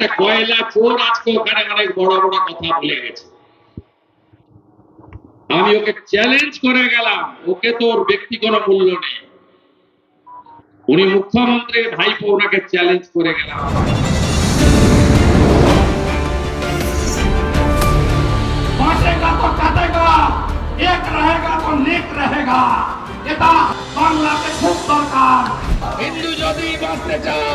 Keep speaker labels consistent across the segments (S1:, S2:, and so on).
S1: একটা কয়লা চোর আজকে ওখানে অনেক বড় বড় কথা বলে গেছে। আমি ওকে চ্যালেঞ্জ করে গেলাম, ওকে তো ওর ব্যক্তি কোনো মূল্য নেই। উনি মুখ্যমন্ত্রীর ভাইপো ওনাকে চ্যালেঞ্জ করে গেলাম।
S2: বাংলাতে খুব দরকার।
S3: হিন্দু যদি বাঁচতে চাও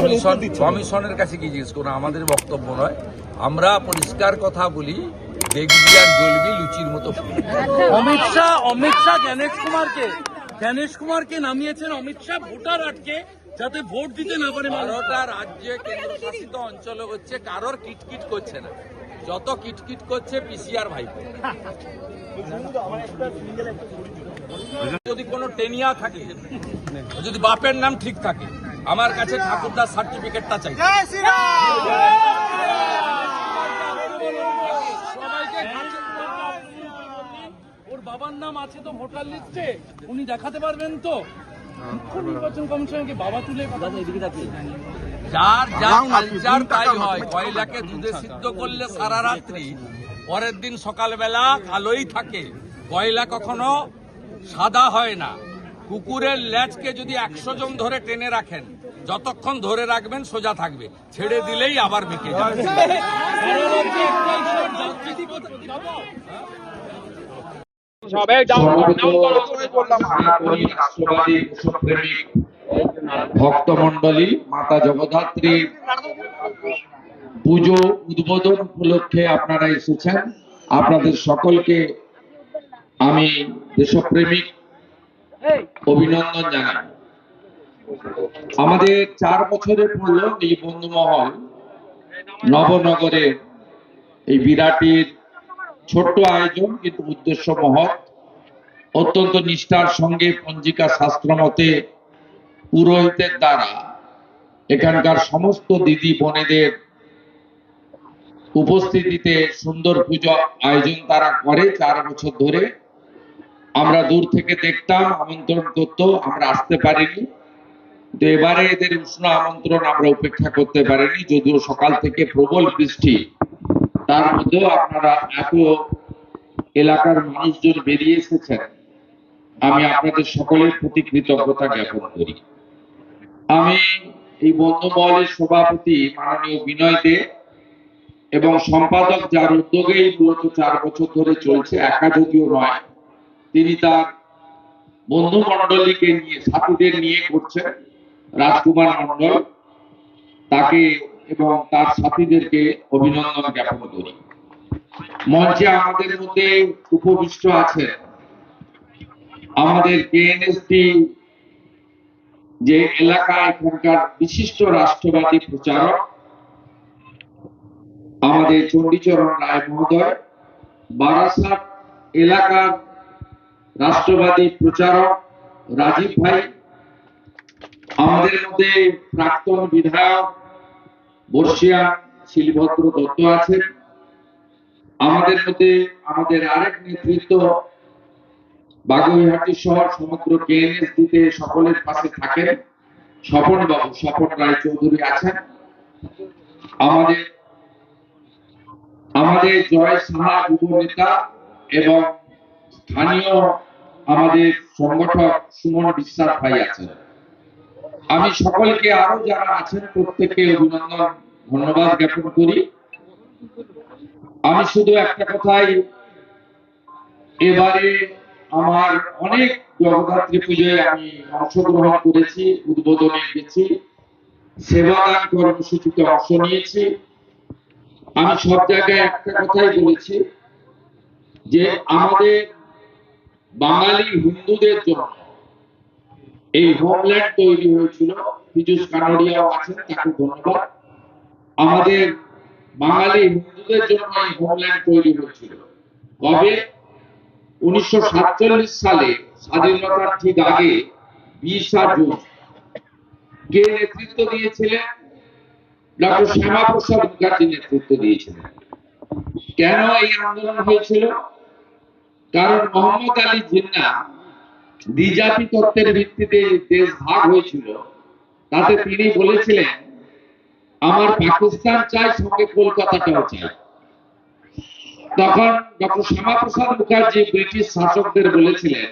S4: কমিশন কমিশনের কাছে কি জিজ্ঞেস করুন? আমাদের বক্তব্য নয়। আমরা পরিষ্কার কথা বলি দেখবি আর জ্বলবি লুচির মতো।
S5: অমিত শাহ অমিত শাহ জ্ঞানেশ কুমারকে। জ্ঞানেশ কুমারকে নামিয়েছেন অমিত শাহ ভোটার আটকে যাতে ভোট দিতে না পারে।
S4: বারোটা রাজ্যে কেন্দ্রশাসিত অঞ্চলে হচ্ছে কারোর কিটকিট করছে না। যত কিটকিট করছে পিসিআর ভাইপো। যদি কোনো টেনিয়া থাকে যদি বাপের নাম ঠিক থাকে আমার কাছে ঠাকুরদার সার্টিফিকেটটা চাই।
S5: ওর বাবার নাম আছে তো ভোটার লিস্টে। উনি দেখাতে পারবেন তো? মুখ্য নির্বাচন কমিশনকে বাবা তুলে
S4: যার যা কালচার তাই হয় কয়লাকে দুধে সিদ্ধ করলে সারা রাত্রি পরের দিন সকালবেলা কালোই থাকে। কয়লা কখনো সাদা হয় না। কুকুরের ল্যাচকে যদি একশো জন ধরে টেনে রাখেন যতক্ষণ ধরে রাখবেন সোজা থাকবে। ছেড়ে দিলেই আবার বেঁকে যাবে
S1: দেশপ্রেমিক ভক্তমন্ডলী মাতা জগদ্ধাত্রীর পুজো উদ্বোধন উপলক্ষে আপনারা এসেছেন। আপনাদের সকলকে আমি দেশপ্রেমিক অভিনন্দন জানাই। আমাদের চার বছরের পড়ল এই বন্ধুমহল নবনগরের এই বিরাটির ছোট্ট আয়োজন কিন্তু উদ্দেশ্য মহৎ। অত্যন্ত নিষ্ঠার সঙ্গে পঞ্জিকা শাস্ত্র মতে পুরোহিতের দ্বারা এখানকার সমস্ত দিদি বোনেদের উপস্থিতিতে সুন্দর পুজো আয়োজন তারা করে চার বছর ধরে। আমরা দূর থেকে দেখতাম আমন্ত্রণ করতো, আমরা আসতে পারিনি। তো এবারে এদের উষ্ণ আমন্ত্রণ আমরা উপেক্ষা করতে পারিনি, যদিও সকাল থেকে প্রবল বৃষ্টি। তার মধ্যেও আপনারা এত এলাকার মানুষজন বেরিয়ে এসেছেন, আমি আপনাদের সকলের প্রতি কৃতজ্ঞতা জ্ঞাপন করি। আমি এই বন্ধু মহলের সভাপতি মাননীয় বিনয় দে এবং সম্পাদক যার উদ্যোগেই মূলত চার বছর ধরে চলছে একা যদিও নয় তিনি তার বন্ধু মন্ডলীকে নিয়ে, সাথীদের নিয়ে করছেন, রাজকুমার মন্ডল তাকে এবং তার সাথীদেরকে অভিনন্দন জ্ঞাপন করি। মঞ্চে আমাদের মধ্যে উপবিষ্ট আছেন আমাদের কেএনএসটি যে এলাকা এখানকার বিশিষ্ট রাষ্ট্রবাদী প্রচারক, আমাদের চণ্ডীচরণ রায় মহোদয়, বারাসাত এলাকার রাষ্ট্রবাদী প্রচারক রাজীব ভাই, আমাদের মধ্যে প্রাক্তন বিধায়ক বর্ষিয়া শিলভদ্র দত্ত আছেন। আমাদের মধ্যে আমাদের আরেক নেতৃত্ব বাগুইহাটি শহর সমগ্র কেএনএস দিতে সকলের পাশে থাকেন। স্বপন বাবু স্বপন রায় চৌধুরী আছেন। আমাদের আমাদের জয় সাহা যুব নেতা এবং স্থানীয় আমাদের সংগঠক সুমন বিশ্বাস ভাই আছেন। আমি সকলকে আরও যারা আছেন, প্রত্যেককে অভিনন্দন, ধন্যবাদ জ্ঞাপন করি। আমি শুধু একটা কথাই, এবারে আমার অনেক জগদ্ধাত্রী পুজোয় আমি অংশগ্রহণ করেছি, উদ্বোধনে গেছি সেবাদান কর্মসূচিতে অংশ নিয়েছি। আমি সব জায়গায় একটা কথাই বলেছি যে আমাদের বাঙালি হিন্দুদের জন্য। এই হোমল্যান্ড তৈরি হয়েছিল। পীযুষ কানোরিয়াও আছেন, তাকে ধন্যবাদ। আমাদের বাঙালি হিন্দুদের জন্য এই হোমল্যান্ড তৈরি হয়েছিল। কবে? উনিশশো সালে, স্বাধীনতার ঠিক আগে, বিশা জুন। কে নেতৃত্ব দিয়েছিলেন? ডক্টর শ্যামাপ্রসাদ মুখার্জি নেতৃত্ব দিয়েছিলেন। কেন এই আন্দোলন হয়েছিল? কারণ মোহাম্মদ আলী জিন্না দ্বিজাতি তত্ত্বের ভিত্তিতে দেশ ভাগ হয়েছিল, তাতে তিনি বলেছিলেন, আমার পাকিস্তান চাই, সঙ্গে কলকাতাটাও চাই। তখন ডক্টর শ্যামাপ্রসাদ মুখার্জি ব্রিটিশ শাসকদের বলেছিলেন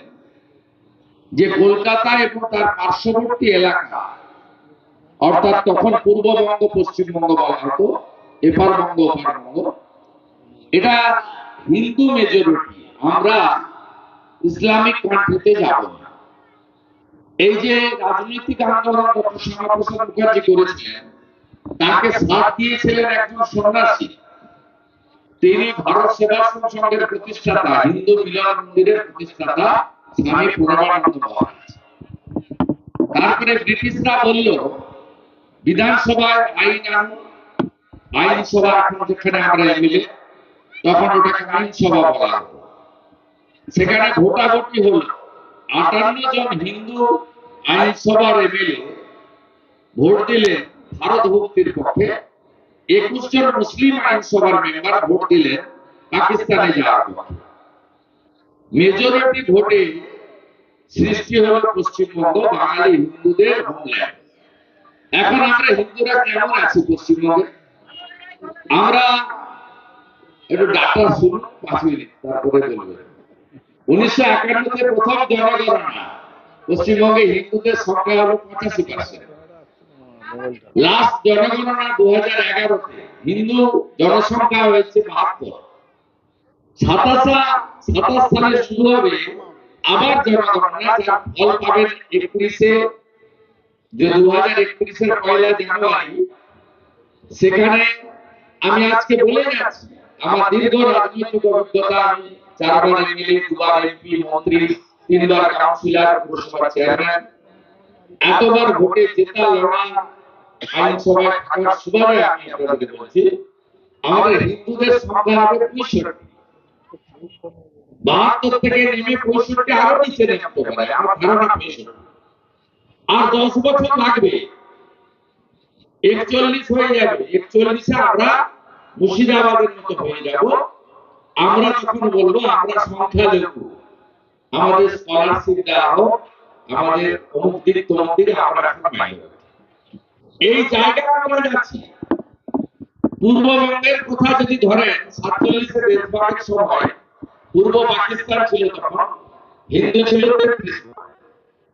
S1: যে, কলকাতা এবং তার পার্শ্ববর্তী এলাকা, অর্থাৎ তখন পূর্ববঙ্গ পশ্চিমবঙ্গ বলা হতো, এপার বঙ্গ এটা হিন্দু মেজরিটি আমরা ইসলামিক কান্ট্রিতে যাব। এই যে রাজনৈতিক আন্দোলন ডক্টর শ্যামাপ্রসাদ মুখার্জি করেছিলেন তাকে সাথ দিয়েছিলেন একজন সন্ন্যাসী। তিনি ভারত সেবাশ্রম সংঘের প্রতিষ্ঠাতা, হিন্দু মিলন মন্দিরের প্রতিষ্ঠাতা স্বামী প্রণবানন্দ মহারাজ। তারপরে ব্রিটিশরা বলল, বিধানসভায় আইন আনো আইনসভা এখন যেখানে আমরা এমএলএ, তখন ওটাকে আইনসভা বলা হতো সেখানে ভোটাভুটি হল। আটান্ন জন হিন্দু আইনসভার এমএলএ ভোট দিলেন ভারত ভক্তির পক্ষে, একুশ জন মুসলিম আইনসভার মেম্বার ভোট দিলেন পাকিস্তানে যাওয়ার পক্ষে। মেজরিটি ভোটে সৃষ্টি হল পশ্চিমবঙ্গ, বাঙালি হিন্দুদের হোমল্যান্ড এখন আমরা হিন্দুরা কেমন আছি পশ্চিমবঙ্গে? আমরা একটু ডাক্তার শুনুন, পাঁচ মিনিট, তারপরে বলবেন পশ্চিমবঙ্গে হিন্দুদের সংখ্যা হলো পঁচাশি পার্সেন্ট জনগণনা দু হাজার এগারোতে হিন্দু জনসংখ্যা হয়েছে বাহাত্তর। সাতাশা, সাতাশ সালে শুরু হবে আবার জনগণনা, যার ফল পাবেন একত্রিশে, যে দু হাজার একত্রিশের পয়লা জানুয়ারি, সেখানে আমি আজকে বলে যাচ্ছি, আমার দীর্ঘ রাজনৈতিক অভিজ্ঞতা আমি চারবার এমএলএ দুবার এমপি, মন্ত্রী, তিনবার কাউন্সিলর পুরসভা চেয়ারম্যান। এতবার ভোটে জেতা আইনসভায় থাকার সুবাদে আমি বলছি, আমাদের হিন্দুদের সংখ্যা হবে পঁয়ষট্টি। বাহাত্তর থেকে নেমে পঁয়ষট্টি আরও নিচে পারে, আমার ধারণা পঁয়ষট্টি। আর দশ বছর লাগবে, একচল্লিশ হয়ে যাবে, একচল্লিশে আমরা মুর্শিদাবাদের মতো হয়ে যাব। আমরা যখন বলব আমরা সংখ্যালঘু আমাদের স্কলারশিপ দেওয়া হোক, আমাদের অমুক দিক, তমুক দিকে আমরা এখন এই জায়গায় আমরা যাচ্ছি। পূর্ববঙ্গের কথা যদি ধরেন সাতচল্লিশের দেশভাগের সময় পূর্ব পাকিস্তান ছিল তখন, হিন্দু ছিল তেত্রিশ।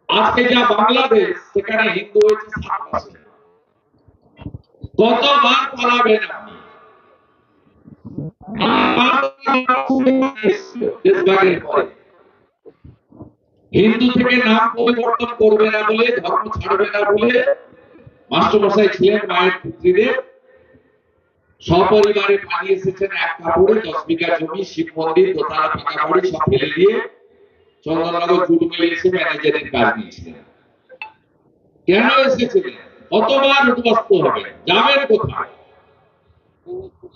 S1: আজকে যা বাংলাদেশ, সেখানে হিন্দু হয়েছে সাত কতবার দেশভাগের পরে হিন্দু থেকে নাম পরিবর্তন করবে না বলে, ধর্ম ছাড়বে না বলে মাস্টারমশাই ছিলেন মায়ের পুত্রীদের। সপরিবারে পালিয়ে এসেছেন এক কাপড়ে, দশ বিঘা জমি, শিব মন্দির, দোতলা পাকা বাড়ি সব ফেলে দিয়ে চন্দননগর জুট মিলে এসে ম্যানেজারের কাজ নিয়েছিলেন। কেন এসেছিলেন? কতবার উদ্বস্ত হবে যাবেন কোথায়?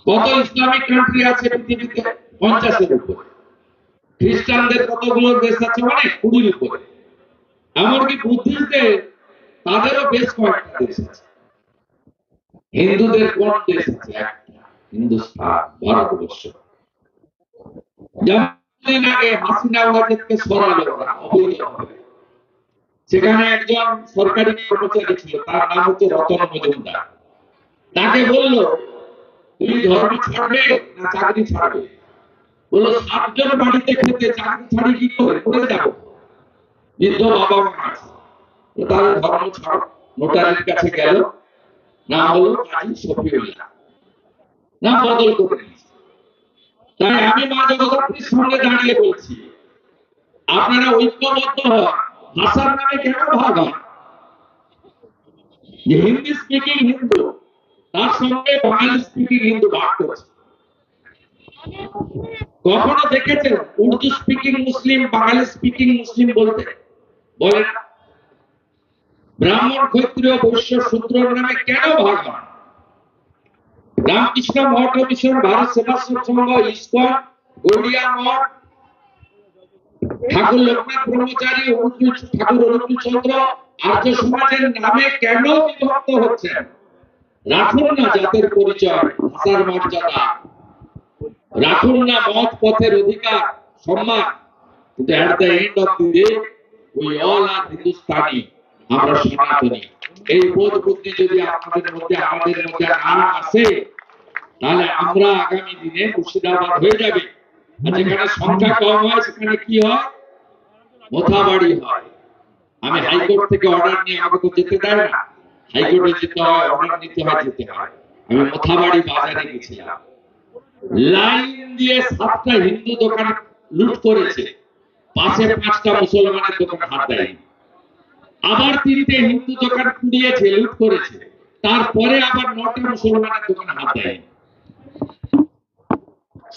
S1: কত ইসলামিক কান্ট্রি আছে পৃথিবীতে পঞ্চাশের উপরে। খ্রিস্টানদের কতগুলো দেশ আছে? অনেক, কুড়ির উপরে। এমনকি বুদ্ধিস্টদের, তাদেরও বেশ কয়েকটা দেশ আছে। হিন্দুদের কোন দেশ আছে? একটা, হিন্দুস্তান, ভারতবর্ষ। যেমন আগে হাসিনা ওয়াজেদকে সরালো সেখানে একজন সরকারি কর্মচারী ছিল, তার নাম হচ্ছে রতন মজুমদার। তাকে বলল তুমি ধর্ম ছাড়বে না চাকরি ছাড়বে বলল সাতজন বাড়িতে খেতে চাকরি কি করে? করে বৃদ্ধ বাবা মা তাহলে ধর্ম ছাড়। কাছে গেল। নাম হলো কাজী নাম বদল করে তাই আমি মা সঙ্গে দাঁড়িয়ে বলছি, আপনারা ঐক্যবদ্ধ হন। ভাষার নামে কেন ভাগ হিন্দি স্পিকিং হিন্দু তার সঙ্গে স্পিকিং হিন্দু ভাগ করছে কখনো দেখেছেন Urdu speaking Muslim, Bengali speaking Muslim বলতে? বলে ব্রাহ্মণ, ক্ষত্রিয়, বৈশ্য, শূদ্র নামে কেন ভাগ হয়? রামকৃষ্ণ মঠ মিশন ভারত সেবাশ্রম সংঘ, ইস্কন, গৌড়িয়া মঠ, ঠাকুর লোকনাথ ব্রহ্মচারী ঠাকুর অনুকূল চন্দ্র আর্য সমাজের নামে কেন বিভক্ত হচ্ছেন? রাখুন না জাতের পরিচয় ভাষার মর্যাদা। রাখুন না মত পথের অধিকার সম্মান। কিন্তু at the end of the day we all are Hindustani আমরা সনাতনী। এই বোধ বুদ্ধি যদি আপনাদের মধ্যে আমাদের মধ্যে না আসে তাহলে আমরা আগামী দিনে মুর্শিদাবাদ হয়ে যাবে। আর যেখানে সংখ্যা কম হয় সেখানে কি হয়? মোথাবাড়ি হয়। আমি হাইকোর্ট থেকে অর্ডার নিয়ে আমাকে তো যেতে দেয় না। হাইকোর্টে যেতে হয় অর্ডার নিতে হয় যেতে হয়। আমি মোথাবাড়ি বাজারে গেছিলাম। লাইন দিয়ে সাতটা হিন্দু দোকান লুট করেছে। পাশে পাঁচটা মুসলমানের দোকান হাত দেয়নি। আবার তিনটে হিন্দু দোকান পুড়িয়েছে লুট করেছে। তারপরে আবার নটা মুসলমানের দোকান হাত দেয়নি।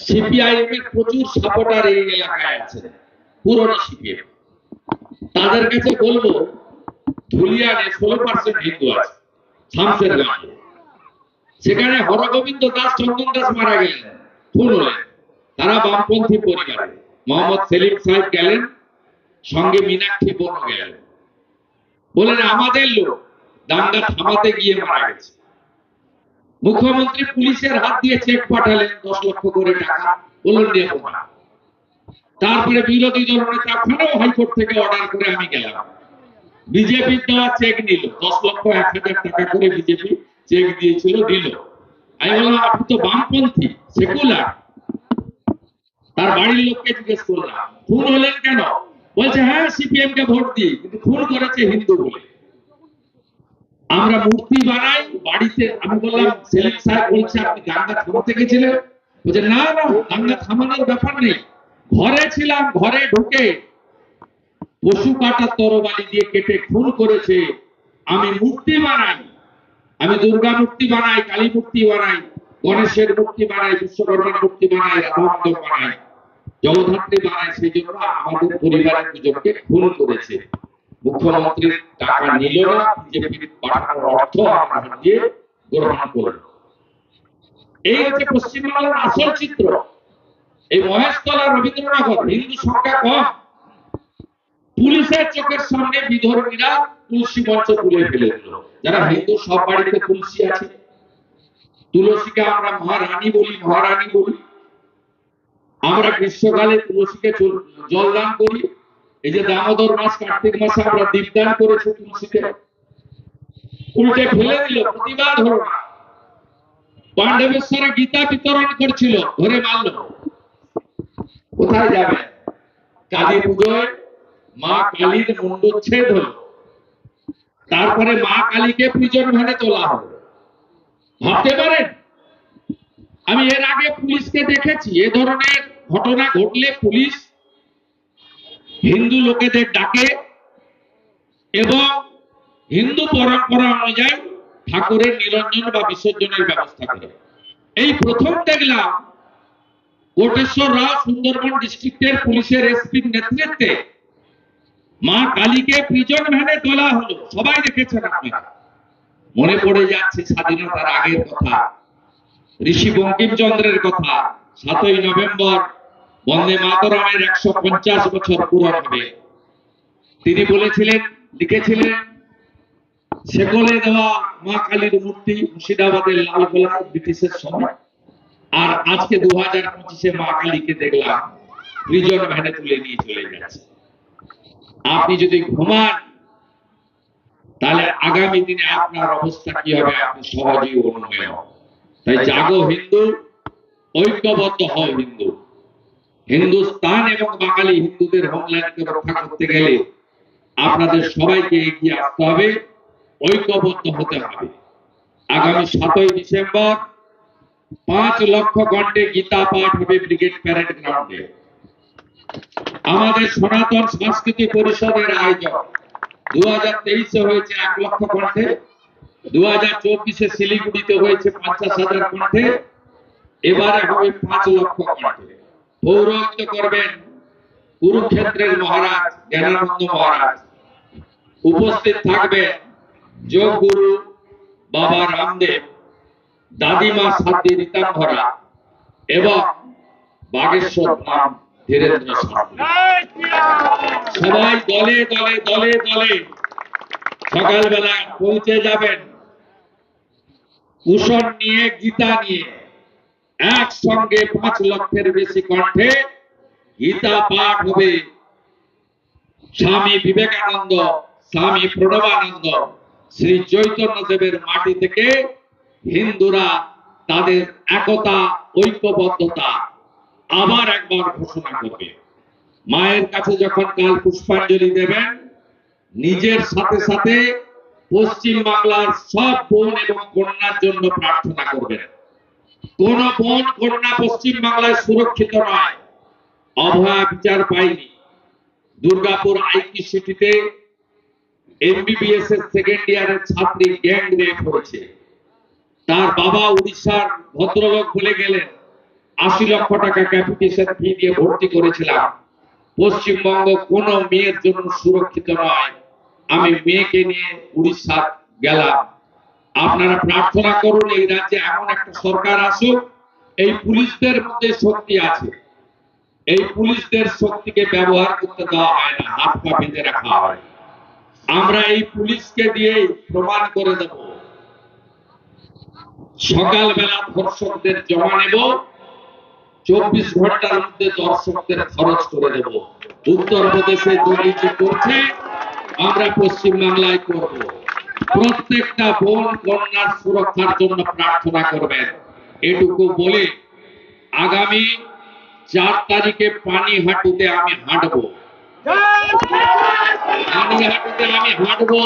S1: সিপিআইএম এর প্রচুর সাপোর্টার এই এলাকায় আছে, পুরনো সিপিএম। তাদের কাছে বলব ধুলিয়ানে ষোলো পার্সেন্ট হিন্দু আছে। শামসের সেখানে হরগোবিন্দ দাস, চন্দন দাস মারা গেলেন। খুন হলেন। তারা বামপন্থী পরিবারে। মোহাম্মদ সেলিম সাহেব গেলেন। সঙ্গে মীনাক্ষী বোন গেলেন। বলেন, আমাদের লোক দাঙ্গা থামাতে গিয়ে মারা গেছে। মুখ্যমন্ত্রী পুলিশের হাত দিয়ে চেক পাঠালেন, দশ লক্ষ করে টাকা। প্রমাণ তারপরে বিরোধী দল নেতা হাইকোর্ট থেকে অর্ডার করে আমি গেলাম। বিজেপি দেওয়া চেক নিল, দশ লক্ষ এক হাজার টাকা করে বিজেপি চেক দিয়েছিল, দিল। আমি বললাম, আপনি তো বামপন্থী সেকুলার তার বাড়ির লোককে জিজ্ঞেস করলাম, খুন হলেন কেন? বলছে হ্যাঁ সিপিএম কে ভোট দিই, কিন্তু খুন করেছে হিন্দু বলে। আমরা মূর্তি বানাই, বাড়িতে, আমি বললাম, সেলিম সাহেব বলছে, আপনি দাঙ্গা থামাতে গেছিলেন? বলছে, না না দাঙ্গা থামানোর ব্যাপার নেই। ঘরে ছিলাম, ঘরে ঢুকে পশু কাটার তরবারি দিয়ে কেটে খুন করেছে। আমি মূর্তি বানাই। আমি দুর্গা মূর্তি বানাই, কালী মূর্তি বানাই, গণেশের মূর্তি বানাই, বিশ্বকর্মার মূর্তি বানাই রাধানন্দ বানাই। জগদ্ধাত্রী বানাই সেই জন্য আমাদের পরিবারের দুজনকে খুন করেছে। মুখ্যমন্ত্রী টাকা নিল না বিজেপি পাঠানোর অর্থ আমরা দিয়ে গ্রহণ করল এই হচ্ছে পশ্চিমবাংলার আসল চিত্র। এই মহেশতলা রবীন্দ্রনগর, হিন্দু সংখ্যা কম। পুলিশের চোখের সামনে বিধর্মীরা তুলসী মঞ্চ তুলে ফেলে দিল। যারা হিন্দু সব বাড়িতে তুলসী আছে। তুলসীকে আমরা মহারানী বলি মহারানী বলি। আমরা গ্রীষ্মকালে তুলসীকে জল- জলদান করি। এই যে দামোদর মাস, কার্তিক মাসে আমরা দীপদান করেছি তুলসীকে উল্টে ফেলে দিল, প্রতিবাদ হলো না। গীতা বিতরণ করছিল, ধরে মারল। কোথায় যাবে? কালী পুজোয় মা কালীর মুন্ডচ্ছেদ হলো। তারপরে মা কালীকে প্রিজন ভ্যানে তোলা হলো। ভাবতে পারেন? আমি এর আগে পুলিশকে দেখেছি, এ ধরনের ঘটনা ঘটলে পুলিশ হিন্দু লোকেদের ডাকে এবং হিন্দু পরম্পরা অনুযায়ী ঠাকুরের নিরঞ্জন বা বিসর্জনের ব্যবস্থা করে। এই প্রথম দেখলাম, কোটেশ্বর রাও সুন্দরবন ডিস্ট্রিক্টের পুলিশের এসপির নেতৃত্বে মা কালীকে প্রিজন ভ্যানে তোলা হলো। সবাই দেখেছেন আপনারা মনে পড়ে যাচ্ছে স্বাধীনতার আগের কথা। ঋষি বঙ্কিমচন্দ্রের কথা, সাতই নভেম্বর, বন্দে মাতরমের একশো পঞ্চাশ বছর পূরণ হবে। তিনি বলেছিলেন, লিখেছিলেন সেকলে দেওয়া মা কালীর মূর্তি মুর্শিদাবাদের লালগোলায় ব্রিটিশের সময়। আর আজকে দু হাজার পঁচিশে মা কালীকে দেখলাম ভ্যানে তুলে নিয়ে চলে যাচ্ছে। আপনি যদি ঘুমান, তাহলে আগামী দিনে আপনার অবস্থা কি হবে? আপনি সহজেই অনুমেয় তাই জাগো হিন্দু, ঐক্যবদ্ধ হও হিন্দু। হিন্দুস্তান এবং বাঙালি হিন্দুদের হোমল্যান্ডকে রক্ষা করতে গেলে আপনাদের সবাইকে এগিয়ে আসতে হবে, ঐক্যবদ্ধ হতে হবে। আগামী সাতই ডিসেম্বর, পাঁচ লক্ষ ঘন্টে গীতা পাঠ হবে ব্রিগেড প্যারেড গ্রাউন্ডে। আমাদের সনাতন সংস্কৃতি পরিষদের আয়োজন। দু হাজার তেইশে হয়েছে এক লক্ষ কণ্ঠে দু হাজার চব্বিশে শিলিগুড়িতে হয়েছে পঞ্চাশ হাজার কণ্ঠে, এবারে হবে পাঁচ লক্ষ কণ্ঠে। পৌরোহিত্য করবেন কুরুক্ষেত্রের মহারাজ, জ্ঞানানন্দ মহারাজ। উপস্থিত থাকবেন যোগ গুরু বাবা রামদেব, দাদিমা সাধ্যী রীতাম্বরা এবং বাগেশ্বর ধাম। ধীরেন্দ্র সাধু সবাই দলে দলে দলে দলে সকালবেলা পৌঁছে যাবেন। কুশন নিয়ে গীতা নিয়ে। একসঙ্গে পাঁচ লক্ষের বেশি কণ্ঠে গীতা পাঠ হবে। স্বামী বিবেকানন্দ স্বামী প্রণবানন্দ শ্রী চৈতন্য দেবের মাটি থেকে হিন্দুরা তাদের একতা ঐক্যবদ্ধতা আবার একবার ঘোষণা করবে মায়ের কাছে যখন কাল পুষ্পাঞ্জলি দেবেন, নিজের সাথে সাথে পশ্চিম বাংলার সব বোন এবং কন্যার জন্য প্রার্থনা করবেন। কোন বোন কন্যা পশ্চিম বাংলায় সুরক্ষিত নয়। অভয়া বিচার পায়নি। দুর্গাপুর আইটি সিটিতে এমবিবিএস এর সেকেন্ড ইয়ারের ছাত্রী গ্যাং রেপ হয়েছে। তার বাবা উড়িষ্যার ভদ্রলোক বলে গেলেন আশি লক্ষ টাকা ক্যাপিটেশন ফি দিয়ে ভর্তি করেছিলাম। পশ্চিমবঙ্গ কোন মেয়ের জন্য সুরক্ষিত নয়। আমি মেয়েকে নিয়ে উড়িষ্যা গেলাম। আপনারা প্রার্থনা করুন, এই রাজ্যে এমন একটা সরকার আসুক, এই পুলিশদের মধ্যে শক্তি আছে। এই পুলিশদের শক্তিকে ব্যবহার করতে দেওয়া হয় না, হাত পা বেঁধে রাখা হয়। আমরা এই পুলিশকে দিয়ে প্রমাণ করে দেব। সকালবেলা ধর্ষকদের জমা নেব। চব্বিশ ঘণ্টার মধ্যে দর্শকদের খরচ করে দেব। উত্তরপ্রদেশে দুর্নীতি আমরা করব। প্রত্যেকটা বোন কন্যার সুরক্ষার জন্য প্রার্থনা করবেন। এটুকু বলে, আগামী চার তারিখে পানিহাটিতে আমি হাঁটবো। পানিহাটিতে আমি হাঁটবো।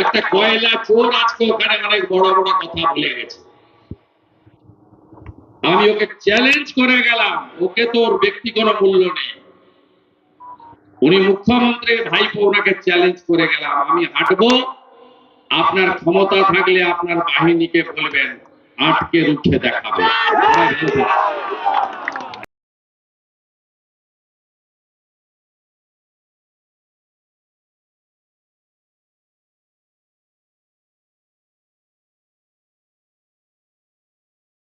S1: একটা কয়লা চোর আজকে ওখানে অনেক বড় বড় কথা বলে গেছে। আমি ওকে চ্যালেঞ্জ করে গেলাম। ওকে তো ওর ব্যক্তি কোনো মূল্য নেই। উনি মুখ্যমন্ত্রীর ভাইপো ওনাকে চ্যালেঞ্জ করে গেলাম। আমি হাঁটবো। আপনার ক্ষমতা থাকলে আপনার বাহিনীকে বলবেন, আটকে রুখে দেখাবে।